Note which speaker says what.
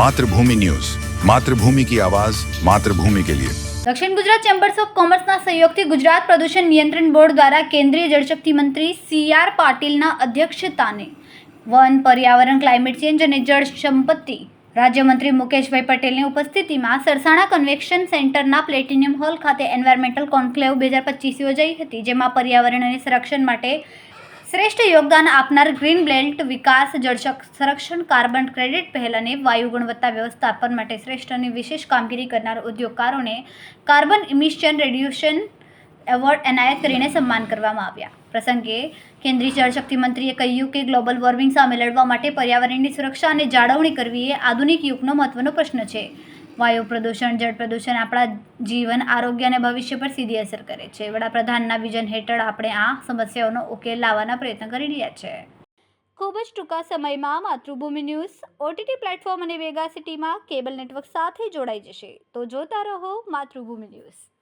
Speaker 1: Mathrubhumi news. Mathrubhumi કી આવાજ, માતૃભૂમિ કે લિયે.
Speaker 2: દક્ષિણ ગુજરાત ચેમ્બર્સ ઓફ કોમર્સના સહયોગથી ગુજરાત પ્રદૂષણ નિયંત્રણ બોર્ડ દ્વારા કેન્દ્રીય જળશક્તિ મંત્રી સી આર પાટીલના અધ્યક્ષતાને વન પર્યાવરણ, ક્લાઇમેટ ચેન્જ અને જળ સંપત્તિ રાજ્યમંત્રી મુકેશભાઈ પટેલની ઉપસ્થિતિમાં સરસાણા કન્વેક્શન સેન્ટરના પ્લેટિનિયમ હોલ ખાતે એન્વાયરમેન્ટલ કોન્ક્લેવ બે હજાર પચીસ યોજાઈ હતી, જેમાં પર્યાવરણ અને સંરક્ષણ માટે શ્રેષ્ઠ યોગદાન આપનાર ગ્રીન બેલ્ટ વિકાસ જળ સંરક્ષણ, કાર્બન ક્રેડિટ પહેલ અને વાયુ ગુણવત્તા વ્યવસ્થાપન માટે શ્રેષ્ઠ અને વિશેષ કામગીરી કરનાર ઉદ્યોગકારોને કાર્બન ઇમિશન રેડ્યુશન એવોર્ડ એનાયત કરીને સન્માન કરવામાં આવ્યા. પ્રસંગે કેન્દ્રીય જળશક્તિ મંત્રીએ કહ્યું કે ગ્લોબલ વોર્મિંગ સામે લડવા માટે પર્યાવરણની સુરક્ષા અને જાળવણી કરવી એ આધુનિક યુગનો મહત્વનો પ્રશ્ન છે. વાયુ પ્રદૂષણ, જળ પ્રદૂષણ આપણા જીવન, આરોગ્ય અને ભવિષ્ય પર સીધી અસર કરે છે. વડાપ્રધાનના વિઝન હેઠળ આપણે આ સમસ્યાઓનો ઉકેલ લાવવાના પ્રયત્ન કરી રહ્યા છે. ખૂબ જ ટૂંકા સમયમાં માતૃભૂમિ ન્યૂઝ ઓટીટી પ્લેટફોર્મ અને વેગા સિટીમાં કેબલ નેટવર્ક સાથે જોડાઈ જશે. તો જોતા રહો માતૃભૂમિ ન્યૂઝ.